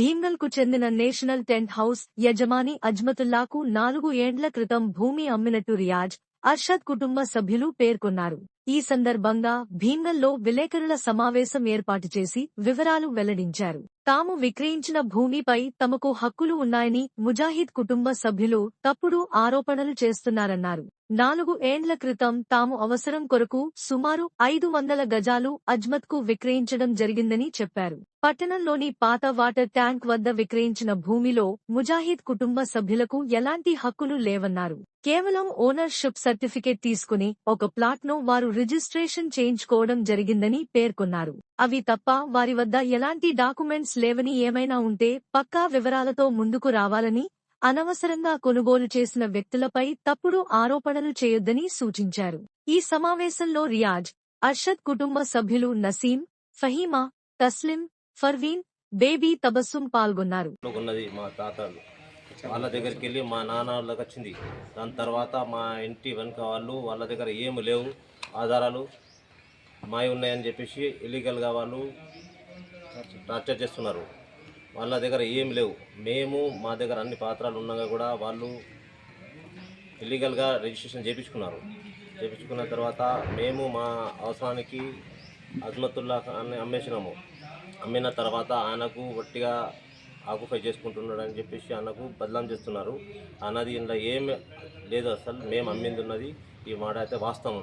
భీమ్గల్కు చెందిన national tent house యజమాని అజ్మతుల్లాకు నాలుగు ఏండ్ల క్రితం భూమి అమ్మినట్టు రియాజ్ అర్షద్ కుటుంబ సభ్యులు పేర్కొన్నారు. ఈ సందర్భంగా భీమ్గల్లో విలేకరుల సమావేశం ఏర్పాటు చేసి వివరాలు వెల్లడించారు. తాము విక్రయించిన భూమిపై తమకు హక్కులు ఉన్నాయని ముజాహిద్ కుటుంబ సభ్యులు తప్పుడు ఆరోపణలు చేస్తున్నారన్నారు. నాలుగు ఏండ్ల క్రితం తాము అవసరం కొరకు సుమారు ఐదు వందల గజాలు అజ్మత్కు విక్రయించడం జరిగిందని చెప్పారు. పట్టణంలోని పాత వాటర్ ట్యాంక్ వద్ద విక్రయించిన భూమిలో ముజాహిద్ కుటుంబ సభ్యులకు ఎలాంటి హక్కులు లేవన్నారు. కేవలం ఓనర్షిప్ సర్టిఫికేట్ తీసుకుని ఒక ప్లాట్ను వారు రిజిస్ట్రేషన్ చేయించుకోవడం జరిగిందని పేర్కొన్నారు. అవి తప్ప వారి వద్ద ఎలాంటి డాక్యుమెంట్స్ లేవని ఏమైనా ఉంటే పక్కా వివరాలతో ముందుకు రావాలని అనవసరంగా కొనుగోలు చేసిన వ్యక్తులపై తప్పుడు ఆరోపణలు చేయొద్దని సూచించారు. ఈ సమావేశంలో రియాజ్ అర్షద్ కుటుంబ సభ్యులు నసీం ఫహీమా తస్లిం ఫర్వీన్ బేబీ తబస్సుం పాల్గొన్నారు. మా తాతలు. వాళ్ళ దగ్గరికి వెళ్ళి మా నాన్న వాళ్ళకి వచ్చింది. దాని తర్వాత మా ఇంటి వెనుక వాళ్ళు వాళ్ళ దగ్గర ఏమి లేవు. ఆధారాలు మావి ఉన్నాయని చెప్పేసి ఇల్లీగల్గా వాళ్ళు టార్చర్ చేస్తున్నారు. వాళ్ళ దగ్గర ఏమి లేవు. మేము మా దగ్గర అన్ని పాత్రలు ఉండగా కూడా వాళ్ళు ఇల్లీగల్గా రిజిస్ట్రేషన్ చేయించుకున్నారు చేయించుకున్న తర్వాత మేము మా అవసరానికి అజ్మతుల్లా అని అమ్మేసినాము. అమ్మిన తర్వాత ఆయనకు వట్టిగా ఆక్యుపై చేసుకుంటున్నాడు అని చెప్పేసి ఆయనకు బదలాం చేస్తున్నారు. అన్నది ఇంట్లో ఏం లేదు అసలు. మేము అమ్మింది ఉన్నది. ఈ మాట అయితే వాస్తవం.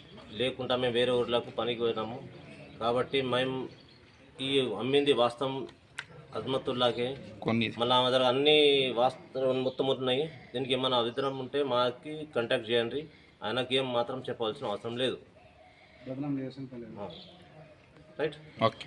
లేకుండా మేము వేరే ఊర్లకు పనికి పోయినాము. కాబట్టి మేము ఈ అమ్మింది వాస్తవం అజ్మతుల్లాకే కొన్ని. మళ్ళీ ఆమె దగ్గర అన్ని వాస్తవం మొత్తం ఉన్నాయి. దీనికి ఏమైనా అభిప్రాయం ఉంటే మాకి కాంటాక్ట్ చేయండి. ఆయనకి ఏం మాత్రం చెప్పవలసిన అవసరం లేదు. Right okay.